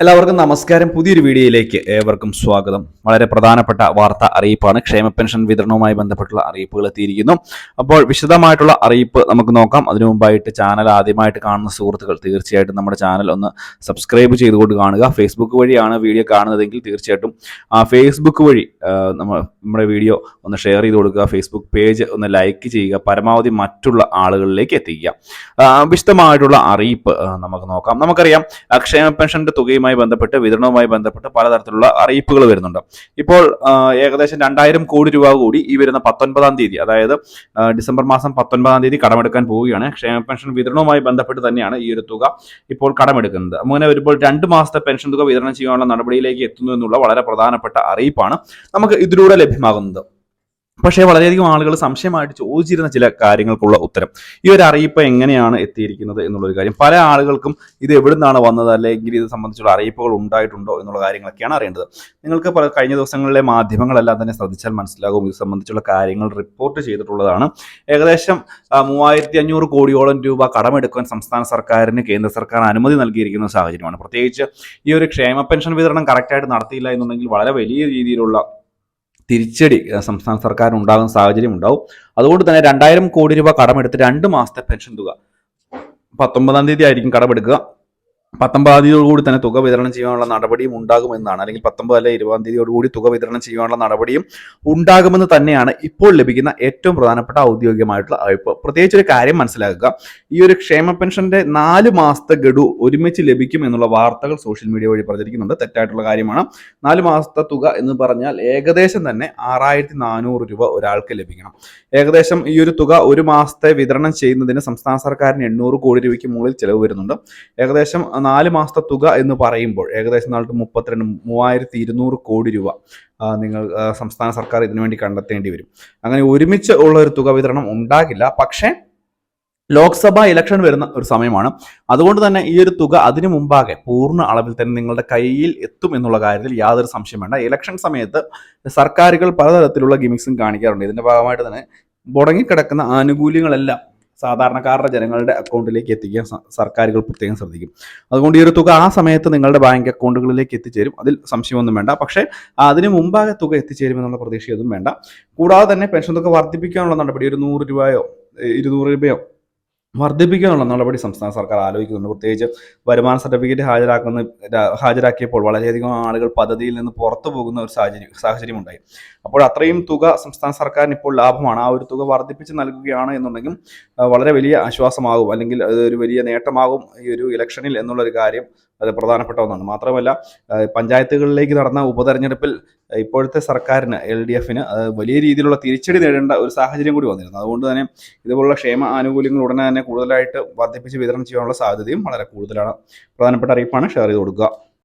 എല്ലാവർക്കും നമസ്കാരം. പുതിയൊരു വീഡിയോയിലേക്ക് ഏവർക്കും സ്വാഗതം. വളരെ പ്രധാനപ്പെട്ട വാർത്ത അറിയിപ്പാണ്. ക്ഷേമ പെൻഷൻ വിതരണവുമായി ബന്ധപ്പെട്ടുള്ള അറിയിപ്പുകൾ എത്തിയിരിക്കുന്നു. അപ്പോൾ വിശദമായിട്ടുള്ള അറിയിപ്പ് നമുക്ക് നോക്കാം. അതിനു മുമ്പായിട്ട് ചാനൽ ആദ്യമായിട്ട് കാണുന്ന സുഹൃത്തുക്കൾ തീർച്ചയായിട്ടും നമ്മുടെ ചാനൽ ഒന്ന് സബ്സ്ക്രൈബ് ചെയ്തുകൊണ്ട് കാണുക. ഫേസ്ബുക്ക് വഴിയാണ് വീഡിയോ കാണുന്നതെങ്കിൽ തീർച്ചയായിട്ടും ആ ഫേസ്ബുക്ക് വഴി നമ്മൾ നമ്മുടെ വീഡിയോ ഒന്ന് ഷെയർ ചെയ്ത് കൊടുക്കുക. ഫേസ്ബുക്ക് പേജ് ഒന്ന് ലൈക്ക് ചെയ്യുക. പരമാവധി മറ്റുള്ള ആളുകളിലേക്ക് എത്തിക്കുക. വിശദമായിട്ടുള്ള അറിയിപ്പ് നമുക്ക് നോക്കാം. നമുക്കറിയാം ക്ഷേമ പെൻഷന്റെ തുകയുമായി ബന്ധപ്പെട്ട് വിതരണവുമായി ബന്ധപ്പെട്ട് പലതരത്തിലുള്ള അറിയിപ്പുകൾ വരുന്നുണ്ട്. ഇപ്പോൾ ഏകദേശം രണ്ടായിരം കോടി രൂപ കൂടി ഈ വരുന്ന പത്തൊൻപതാം തീയതി അതായത് ഡിസംബർ മാസം പത്തൊൻപതാം തീയതി കടമെടുക്കാൻ പോവുകയാണ്. ക്ഷേമ പെൻഷൻ വിതരണവുമായി ബന്ധപ്പെട്ട് തന്നെയാണ് ഈ ഒരു തുക ഇപ്പോൾ കടമെടുക്കുന്നത്. അങ്ങനെ വരുമ്പോൾ രണ്ട് മാസത്തെ പെൻഷൻ തുക വിതരണം ചെയ്യാനുള്ള നടപടിയിലേക്ക് എത്തുന്നു എന്നുള്ള വളരെ പ്രധാനപ്പെട്ട അറിയിപ്പാണ് നമുക്ക് ഇതിലൂടെ ലഭ്യമാകുന്നത്. പക്ഷേ വളരെയധികം ആളുകൾ സംശയമായിട്ട് ചോദിച്ചിരുന്ന ചില കാര്യങ്ങൾക്കുള്ള ഉത്തരം. ഈ ഒരു അറിയിപ്പ് എങ്ങനെയാണ് എത്തിയിരിക്കുന്നത് എന്നുള്ളൊരു കാര്യം. പല ആളുകൾക്കും ഇത് എവിടെ നിന്നാണ് വന്നത്? അല്ലെങ്കിൽ ഇത് സംബന്ധിച്ചുള്ള അറിയിപ്പുകൾ ഉണ്ടായിട്ടുണ്ടോ എന്നുള്ള കാര്യങ്ങളൊക്കെയാണ് അറിയേണ്ടത്. നിങ്ങൾക്ക് പല കഴിഞ്ഞ ദിവസങ്ങളിലെ മാധ്യമങ്ങളെല്ലാം തന്നെ ശ്രദ്ധിച്ചാൽ മനസ്സിലാകും. ഇത് സംബന്ധിച്ചുള്ള കാര്യങ്ങൾ റിപ്പോർട്ട് ചെയ്തിട്ടുള്ളതാണ്. ഏകദേശം മൂവായിരത്തി അഞ്ഞൂറ് കോടിയോളം രൂപ കടമെടുക്കാൻ സംസ്ഥാന സർക്കാരിന് കേന്ദ്ര സർക്കാർ അനുമതി നൽകിയിരിക്കുന്ന സാഹചര്യമാണ്. പ്രത്യേകിച്ച് ഈ ഒരു ക്ഷേമ പെൻഷൻ വിതരണം കറക്റ്റായിട്ട് നടത്തിയില്ല എന്നുണ്ടെങ്കിൽ വളരെ വലിയ രീതിയിലുള്ള തിരിച്ചടി സംസ്ഥാന സർക്കാരിന് ഉണ്ടാകുന്ന സാഹചര്യം ഉണ്ടാവും. അതുകൊണ്ട് തന്നെ രണ്ടായിരം കോടി രൂപ കടമെടുത്ത് രണ്ട് മാസത്തെ പെൻഷൻ തുക. പത്തൊമ്പതാം തീയതി ആയിരിക്കും കടമെടുക്കുക. പത്തൊമ്പതാം തന്നെ തുക വിതരണം ചെയ്യാനുള്ള നടപടിയും ഉണ്ടാകുമെന്നാണ്. അല്ലെങ്കിൽ പത്തൊമ്പത് അല്ലെ ഇരുപതാം തീയതിയോടുകൂടി തുക വിതരണം ചെയ്യാനുള്ള നടപടിയും ഉണ്ടാകുമെന്ന് തന്നെയാണ് ഇപ്പോൾ ലഭിക്കുന്ന ഏറ്റവും പ്രധാനപ്പെട്ട ഔദ്യോഗികമായിട്ടുള്ള അറിയിപ്പ് പ്രത്യേകിച്ച് ഒരു കാര്യം മനസ്സിലാക്കുക. ഈ ഒരു ക്ഷേമ പെൻഷന്റെ നാല് മാസത്തെ ഗഡു ഒരുമിച്ച് ലഭിക്കും എന്നുള്ള വാർത്തകൾ സോഷ്യൽ മീഡിയ വഴി പ്രചരിക്കുന്നുണ്ട് തെറ്റായിട്ടുള്ള കാര്യമാണ്. നാല് മാസത്തെ തുക എന്ന് പറഞ്ഞാൽ ഏകദേശം തന്നെ ആറായിരത്തി നാനൂറ് രൂപ ഒരാൾക്ക് ലഭിക്കണം. ഏകദേശം ഈ ഒരു തുക ഒരു മാസത്തെ വിതരണം ചെയ്യുന്നതിന് സംസ്ഥാന സർക്കാരിന് എണ്ണൂറ് കോടി രൂപയ്ക്ക് മുകളിൽ ചെലവ് വരുന്നുണ്ട്. ഏകദേശം നാല് മാസത്തെ തുക എന്ന് പറയുമ്പോൾ ഏകദേശം നാളത്തെ മുപ്പത്തിരണ്ട് മൂവായിരത്തി ഇരുന്നൂറ് കോടി രൂപ നിങ്ങൾ സംസ്ഥാന സർക്കാർ ഇതിനുവേണ്ടി കണ്ടെത്തേണ്ടി വരും. അങ്ങനെ ഒരുമിച്ച് ഉള്ള ഒരു തുക വിതരണം ഉണ്ടാകില്ല. പക്ഷേ ലോക്സഭാ ഇലക്ഷൻ വരുന്ന ഒരു സമയമാണ്. അതുകൊണ്ട് തന്നെ ഈ ഒരു തുക അതിനു മുമ്പാകെ പൂർണ അളവിൽ തന്നെ നിങ്ങളുടെ കയ്യിൽ എത്തും എന്നുള്ള കാര്യത്തിൽ യാതൊരു സംശയം വേണ്ട. ഇലക്ഷൻ സമയത്ത് സർക്കാരുകൾ പലതരത്തിലുള്ള ഗിമിക്സും കാണിക്കാറുണ്ട്. ഇതിന്റെ ഭാഗമായിട്ട് തന്നെ മുടങ്ങിക്കിടക്കുന്ന ആനുകൂല്യങ്ങളെല്ലാം സാധാരണക്കാരുടെ ജനങ്ങളുടെ അക്കൗണ്ടിലേക്ക് എത്തിക്കാൻ സർക്കാരുകൾ പ്രത്യേകം ശ്രദ്ധിക്കും. അതുകൊണ്ട് ഈ ഒരു തുക ആ സമയത്ത് നിങ്ങളുടെ ബാങ്ക് അക്കൗണ്ടുകളിലേക്ക് എത്തിച്ചേരും. അതിൽ സംശയമൊന്നും വേണ്ട. പക്ഷേ അതിന് മുമ്പാകെ തുക എത്തിച്ചേരും എന്നുള്ള പ്രതീക്ഷയൊന്നും വേണ്ട. കൂടാതെ തന്നെ പെൻഷൻ തുക വർദ്ധിപ്പിക്കാനുള്ള നടപടി ഒരു നൂറ് രൂപയോ ഇരുന്നൂറ് രൂപയോ വർദ്ധിപ്പിക്കാനുള്ള നടപടി സംസ്ഥാന സർക്കാർ ആലോചിക്കുന്നുണ്ട്. പ്രത്യേകിച്ച് വരുമാന സർട്ടിഫിക്കറ്റ് ഹാജരാക്കുന്ന ഹാജരാക്കിയപ്പോൾ വളരെയധികം ആളുകൾ പദ്ധതിയിൽ നിന്ന് പുറത്തു പോകുന്ന ഒരു സാഹചര്യം സാഹചര്യം ഉണ്ടായി അപ്പോൾ അത്രയും തുക സംസ്ഥാന സർക്കാരിന് ഇപ്പോൾ ലാഭമാണ്. ആ ഒരു തുക വർദ്ധിപ്പിച്ച് നൽകുകയാണ് എന്നുണ്ടെങ്കിൽ വളരെ വലിയ ആശ്വാസമാകും. അല്ലെങ്കിൽ ഒരു വലിയ നേട്ടമാകും ഈ ഒരു ഇലക്ഷനിൽ എന്നുള്ളൊരു കാര്യം അത് പ്രധാനപ്പെട്ട ഒന്നാണ്. മാത്രമല്ല പഞ്ചായത്തുകളിലേക്ക് നടന്ന ഉപതെരഞ്ഞെടുപ്പിൽ ഇപ്പോഴത്തെ സർക്കാരിന് എൽ ഡി എഫിന് വലിയ രീതിയിലുള്ള തിരിച്ചടി നേടേണ്ട ഒരു സാഹചര്യം കൂടി വന്നിരുന്നു. അതുകൊണ്ട് തന്നെ ഇതുപോലുള്ള ക്ഷേമ ആനുകൂല്യങ്ങൾ ഉടനെ തന്നെ കൂടുതലായിട്ട് വർദ്ധിപ്പിച്ച് വിതരണം ചെയ്യാനുള്ള സാധ്യതയും വളരെ കൂടുതലാണ്. പ്രധാനപ്പെട്ട അറിയിപ്പാണ് ഷെയർ ചെയ്ത് കൊടുക്കുക.